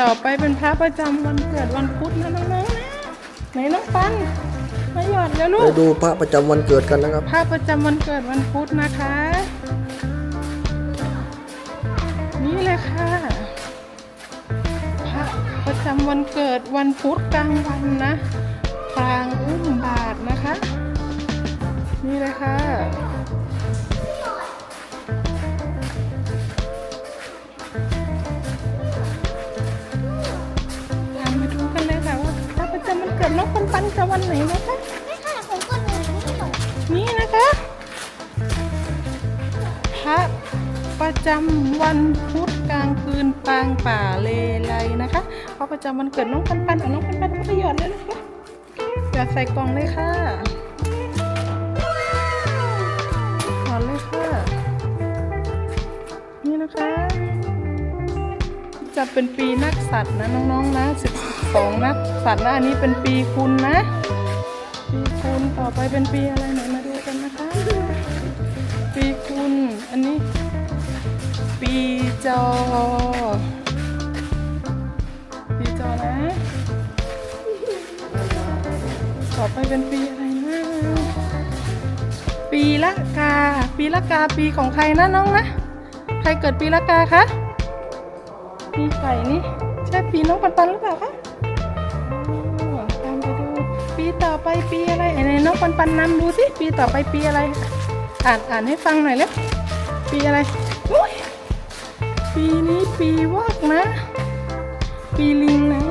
ต่อไปเป็นพระประจำวันเกิดวันพุธนะน้องๆนะไหนน้องปันมาหยอดแล้วลูไปก ดูพระประจำวันเกิดกันนะครับพระประจำวันเกิดวันพุธนะคะ นี่เลยค่ะพระประจำวันเกิดวันพุธกลางวันนะปรางอุ้มบาทนะคะ นี่เลยค่ะ วันไหนนะคะ ไม่ค่ะผมก็หนูนี่หนูนี่นะคะ พระประจำวันพุธกลางคืนปางป่าเลไลนะคะพระประจำวันเกิดน้องปันปันเอาน้องปันปันเข้าไปหยอดเลยนะคะหยอดใส่กล่องเลยค่ะหยอดเลยค่ะ นี่นะคะ จะเป็นปีนักสัตว์นะน้องๆนะ 12นักสัตว์นะอันนี้เป็นปีคุณนะปีคุณต่อไปเป็นปีอะไรไหนมาดูกันนะคะ ปีคุณอันนี้ ปีจอ ปีจอนะ ต่อไปเป็นปีอะไรนะปีละกา ปีละกาปีของใครนะน้องนะ ใครเกิดปีละกาคะปีไก่นี่ใช่ปีน้องปันปันหรือเปล่าคะ ต่อไปปีอะไรไหนๆน้องปันปันนำดูสิปีต่อไปปีอะไร อ่านอ่านให้ฟังหน่อยเร็วปีอะไรอุ้ยปีนี้ปีวอกนะ ปีลิงนะ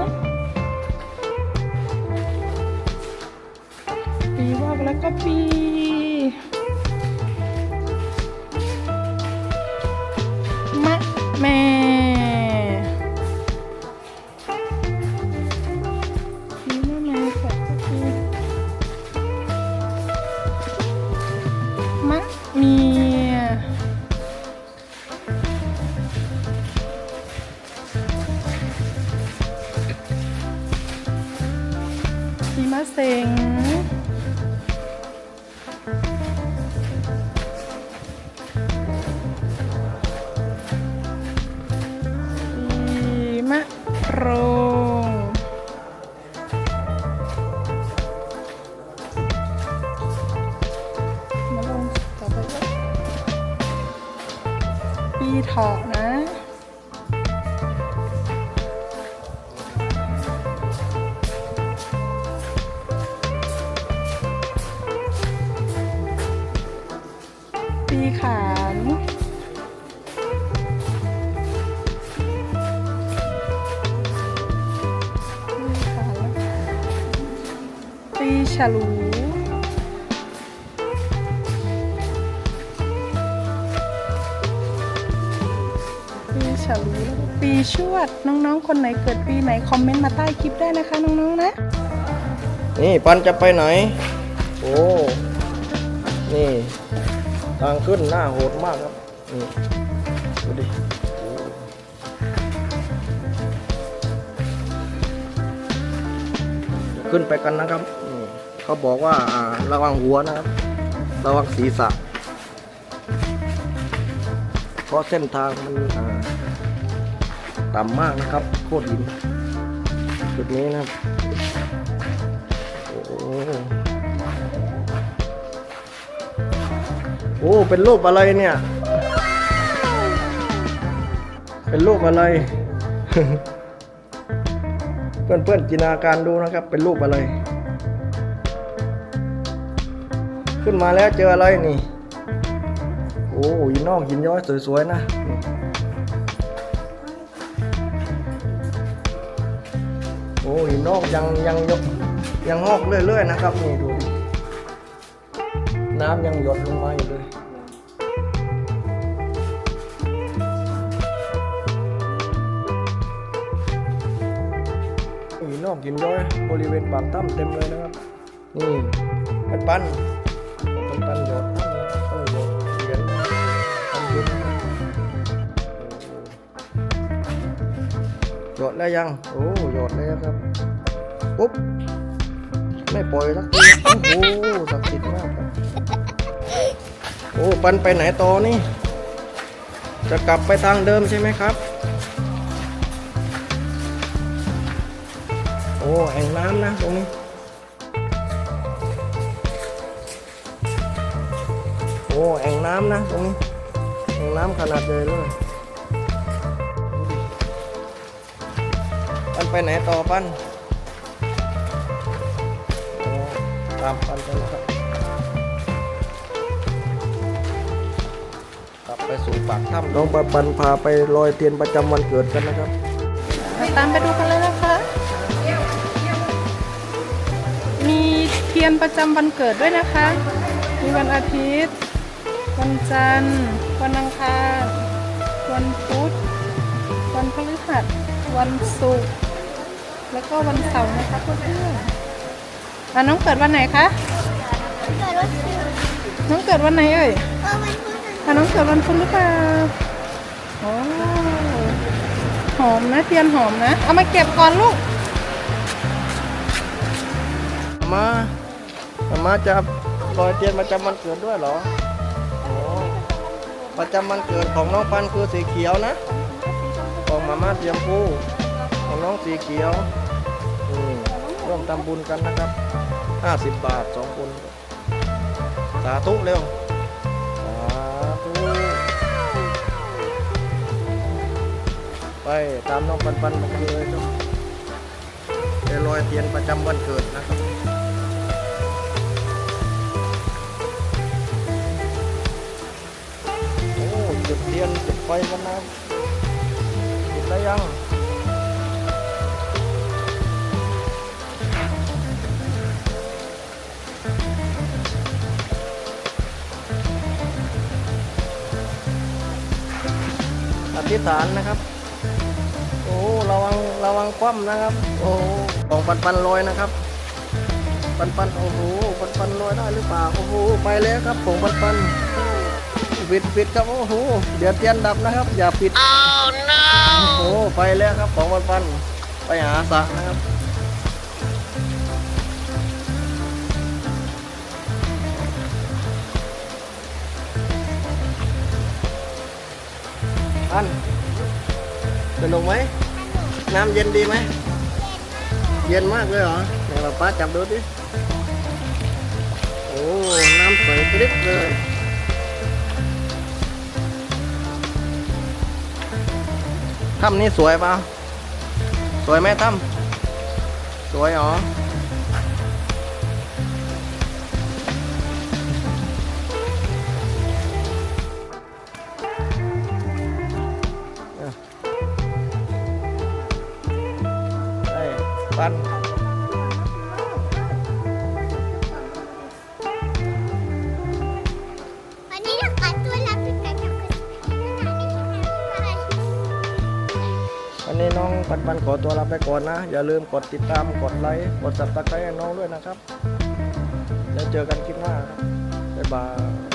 ปีวอกแล้วก็ปี มะโรงมาลงต่อไปปีเถาะนะ ปีขานปีขานปีฉลูปีฉลูปีชวด น้องๆ คนไหนเกิดปีไหน คอมเมนต์มาใต้คลิปได้นะคะ น้องๆนะ นี่ปันจะไปไหน โอ้ นี่ ทางขึ้นหน้าโหดมากครับนี่ดูดิขึ้นไปกันนะครับนี่เขาบอกว่าระวังหัวนะครับ ระวังศีรษะ เพราะเส้นทางมันต่ำมากนะครับ โคตรหินจุดนี้นะครับ อ้เป็นรูปอะไรเนี่ย เป็นรูปอะไร เพื่อนเพื่อนๆจินตนาการดูนะครับ เป็นรูปอะไร ขึ้นมาแล้วเจออะไรนี่ โอ้หินนอกหินย้อยสวยๆนะโอ้หินนอกยังยังยกยังงอกเรื่อยๆนะครับนี่ดูดิ น้ำยังหยดลงมาอยู่เลยหินนอกหินย้อยบริเวณปากถ้ำเต็มเลยนะครับ นี่ปันปันปันปันหยดต้องหยดเหรียญทำบุญหยดแล้วยัง โอ้หยดแล้วครับ ปุ๊บ ไม่ปล่อยสักทีโอ้โหศักดิ์สิทธิ์มากโอ้ปันไปไหนต่อนี่ จะกลับไปทางเดิมใช่ไหมครับ โอ้แอ่งน้ำนะตรงนี้โอ้แอ่งน้ำนะตรงนี้แอ่งน้ำขนาดใหญ่เลยปันไปไหนต่อปัน ตามปันไปนะครับ กลับไปสู่ปากถ้ำน้องปันปันพาไปลอยเทียนประจำวันเกิดกันนะครับ ตามไปดูกันเลยนะคะ มีเทียนประจำวันเกิดด้วยนะคะ มีวันอาทิตย์ วันจันทร์ วันอังคาร วันพุธ วันพฤหัส วันศุกร์ แล้วก็วันเสาร์นะคะเพื่อน อะน้องเกิดวันไหนคะ เกิดรถสิวน้องเกิดวันไหนเอ่ยเออมันพูดอะน้องเกิดวันพุธหรือเปล่าโอ้หอมนะเทียนหอมนะ เอามาเก็บก่อนลูกมามาจะลอยเทียนประจำวันเกิดด้วยเหรอโอ้ประจำวันเกิดของน้องปันคือสีเขียวนะ ของมาม่าเตรียมพูของน้องสีเขียวอืมร่วมทำบุญกันนะครับ 50บาทสองคน สาธุเร็ว สาธุ ไปตามน้องปันปันไปเลยครับไปลอยเทียนประจำวันเกิดนะครับโอ้จุดเทียนจุดไฟกันนะจุดได้ยัง อธิษฐานนะครับ โอ้ระวังระวังคว่ำนะครับ โอ้ของปันปันลอยนะครับ ปันปันโอ้โหปันปันลอยได้หรือเปล่าโอ้โหไปแล้วครับของปันปันปิดปิดครับโอ้โหเดี๋ยวเทียนดับนะครับ อย่าปิด oh no โอ้โหไปแล้วครับของปันปันไปหาสระนะครับ สนุกไหม น้ำเย็นดีไหม เย็นมากเลยเหรอไหนป้าป้าจับดูดิ โอ้ น้ำใสกริบเลยถ้ำนี้สวยเปล่า สวยไหมถ้ำสวยเหรอัน วันนี้เรากัดตัวรับเป็นการจับกระขนาดนี้ทำอะวันนี้น้องปันปันขอตัวลาไปก่อนนะ อย่าลืมกดติดตามกดไลค์กดสับตะไคร้ให้น้องด้วยนะครับ แล้วเจอกันคลิปหน้าครับบ๊ายบาย